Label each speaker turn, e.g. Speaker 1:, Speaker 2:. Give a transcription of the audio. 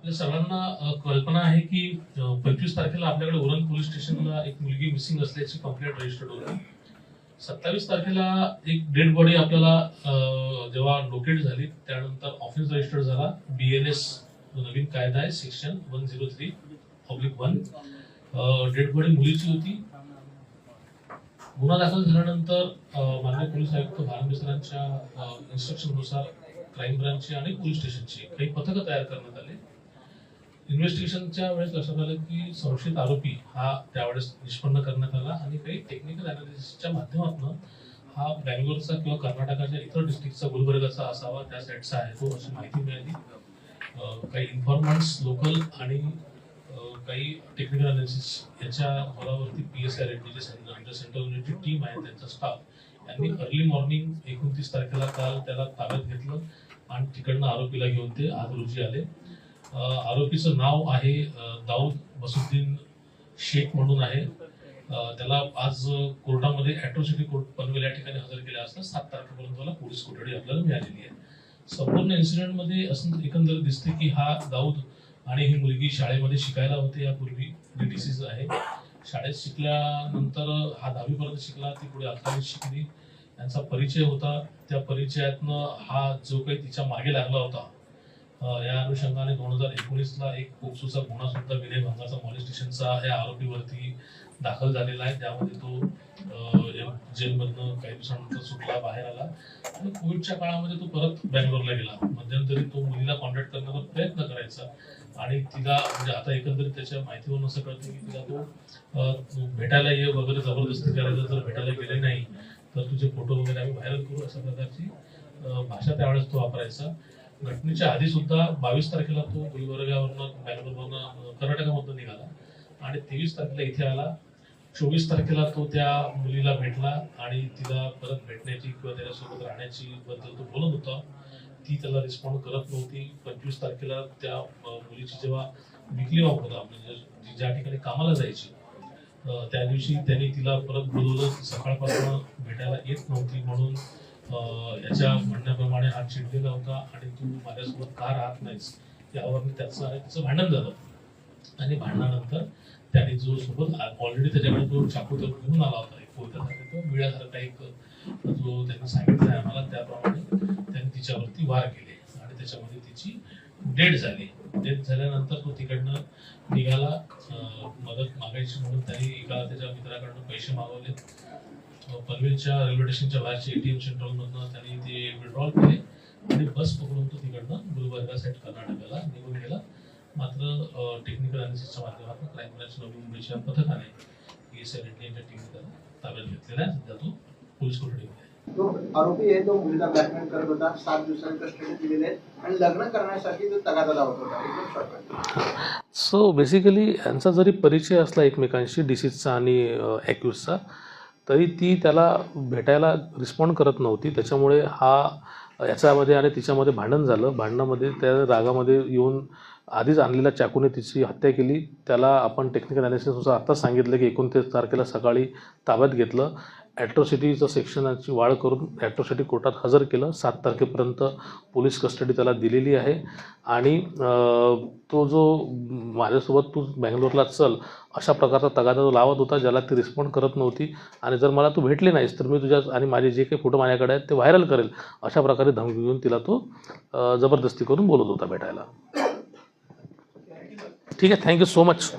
Speaker 1: आपल्या सर्वांना कल्पना आहे की पंचवीस तारखेला आपल्याकडे उरण पोलीस स्टेशनला एक मुलगी मिसिंग असल्याची कंप्लेंट रजिस्टर्ड होती. सत्तावीस तारखेला एक डेड बॉडी आपल्याला जेव्हा लोकेट झाली त्यानंतर ऑफिस रजिस्टर्ड झाला. बी एन एस नवीन कायदा आहे section one zero three public one dead body मुलीची होती. गुन्हा दाखल झाल्यानंतर माननीय पोलीस आयुक्त भारत सरांच्या इन्स्ट्रक्शननुसार क्राईम ब्रांचची आणि पोलीस स्टेशनची काही पथकं तयार करण्यात आले. इन्व्हेस्टिगेशनच्या वेळेस लक्षात आलं की संशयित आरोपी हा त्यावेळेस निष्पन्न करण्यात आला आणि काही टेक्निकल अनालिसिसच्या माध्यमातून हा बँगलोरचा किंवा कर्नाटकाच्या इतर डिस्ट्रिक्टचा गुलबर्गाचा असावा त्या साईडचा आहे तो हो, अशी माहिती मिळाली. काही इन्फॉर्मंट्स लोकल आणि काही टेक्निकल अनालिसिस याच्या हॉलावरती पी एस आय रेड्डी जे सेंटर सेंट्रल युनिटची टीम आहे त्यांचा स्टाफ यांनी अर्ली मॉर्निंग एकोणतीस तारखेला काल त्याला ताब्यात घेतलं आणि तिकडनं आरोपीला घेऊन ते आज रोजी आले. आरोपीचं नाव आहे दाऊद बसुद्दीन शेख म्हणून आहे. त्याला आज कोर्टामध्ये अॅट्रॉसिटी कोर्ट पनवेल या ठिकाणी हजर केले असता सात तारखेपर्यंत त्याला पोलीस कोठडी आपल्याला मिळालेली आहे. संपूर्ण इन्सिडेंटमध्ये असं एकंदरीत दिसते की हा दाऊद आणि ही मुलगी शाळेमध्ये शिकायला होते. यापूर्वी डीटीसी आहे. शाळेत शिकल्यानंतर हा दहावीपर्यंत शिकला ती पुढे अकरावी शिकली. यांचा परिचय होता. त्या परिचयातनं हा जो काही तिच्यामागे लागला होता या अनुषंगाने दोन हजार एकोणीसला एक पोक्सोचा गुन्हा सुद्धा विनय भंगाचा पोलीस स्टेशनचा या आरोपीवरती दाखल झालेला आहे. त्यामध्ये तो जेलमधनं काही दिवसानंतर सुटला बाहेर आला. आणि कोविडच्या काळामध्ये तो परत बँगलोरला गेला. मध्यंतरी तो मुलीला कॉन्टॅक्ट करण्याचा प्रयत्न करायचा. आणि तिला म्हणजे आता एकंदरीत त्याच्या माहितीवरून असं कळतं की तिला तो भेटायला ये वगैरे जबरदस्ती करायचं जर भेटायला गेले नाही तर तुझे फोटो वगैरे आम्ही व्हायरल करू अशा प्रकारची भाषा त्यावेळेस तो वापरायचा. घटनेच्या आधी सुद्धा बावीस तारखेला तो गुलबर्गावरनं बँगलोरवरनं कर्नाटकामधून निघाला. आणि तेवीस तारखेला इथे आला. चोवीस तारखेला तो त्या मुलीला भेटला आणि तिला परत भेटण्याची किंवा त्याच्यासोबत राहण्याची बद्दल तो बोलत होता. ती त्याला रिस्पॉन्ड करत नव्हती. पंचवीस तारखेला त्या मुलीची जेव्हा विकली वापरता म्हणजे ज्या ठिकाणी कामाला जायची त्या दिवशी त्यांनी तिला परत बोलवलं. सकाळपासून भेटायला येत नव्हती म्हणून त्याच्या म्हणण्याप्रमाणे हात चिडलेला होता आणि तू माझ्यासोबत का राहत नाहीस यावर त्याचं आणि तिचं भांडण झालं. आणि भांडणानंतर त्याने जो सोबत ऑलरेडी त्याच्याकडे जो चाकू तो घेऊन आला होता एक कोयत्यासारखा तो विळ्यासारखा एक जो त्यांना सांगितलं आहे आम्हाला त्याप्रमाणे त्यांनी तिच्यावरती वार केले आणि त्याच्यामध्ये तिची डेट झाली. डेट झाल्यानंतर तो तिकडनं निघाला मदत मागायची म्हणून त्यांनी एका त्याच्या मित्राकडनं पैसे मागवले. पनवेलच्या रेल्वे स्टेशनच्या बाहेरच्या एटीएम सेंटरमधनं त्यांनी ते विड्रॉल केले आणि बस पकडून तो तिकडनं गुलबर्गा साईड कर्नाटकाला निघून गेला. मात्र टेक्निकल अनालिसिसच्या माध्यमातून क्राईम ब्रांच नवी मुंबईच्या पथकाने आय रेड्डी यांच्या टीमने ताब्यात घेतलेला आहे. सध्या तो पोलीस कोठडीमध्ये आहे.
Speaker 2: तो आरोपी आहे तो मुलीला ब्लॅकमेल करत होता. सात दिवसांनी कस्टडी दिलेले आहेत आणि लग्न करण्यासाठी तो तगादा लावत होता एकदम शॉर्टकट
Speaker 3: सो बेसिकली यांचा जरी परिचय असला एकमेकांशी डिसीजचा आणि ॲक्युजचा तरी ती त्याला भेटायला रिस्पॉन्ड करत नव्हती. त्याच्यामुळे हा याच्यामध्ये आणि तिच्यामध्ये भांडण झालं. भांडणामध्ये त्या रागामध्ये येऊन आधीच आणलेल्या चाकूने तिची हत्या केली. त्याला आपण टेक्निकल अनालिसिसनुसार आत्ताच सांगितलं की एकोणतीस तारखेला सकाळी ताब्यात घेतलं. ॲट्रॉसिटीचं सेक्शनाची वाढ करून ॲट्रॉसिटी कोर्टात हजर केलं. सात तारखेपर्यंत पोलीस कस्टडी त्याला दिलेली आहे. आणि तो जो माझ्यासोबत तू बँगलोरला चल अशा प्रकारचा तगादा तो लावत होता ज्याला ती रिस्पॉन्ड करत नव्हती. आणि जर मला तू भेटली नाहीस तर मी तुझ्या आणि माझे जे काही फोटो माझ्याकडे आहेत ते व्हायरल करेल. अशा प्रकारे धमकी घेऊन तिला तो जबरदस्ती करून बोलत होता भेटायला. ठीक आहे थँक्यू सो मच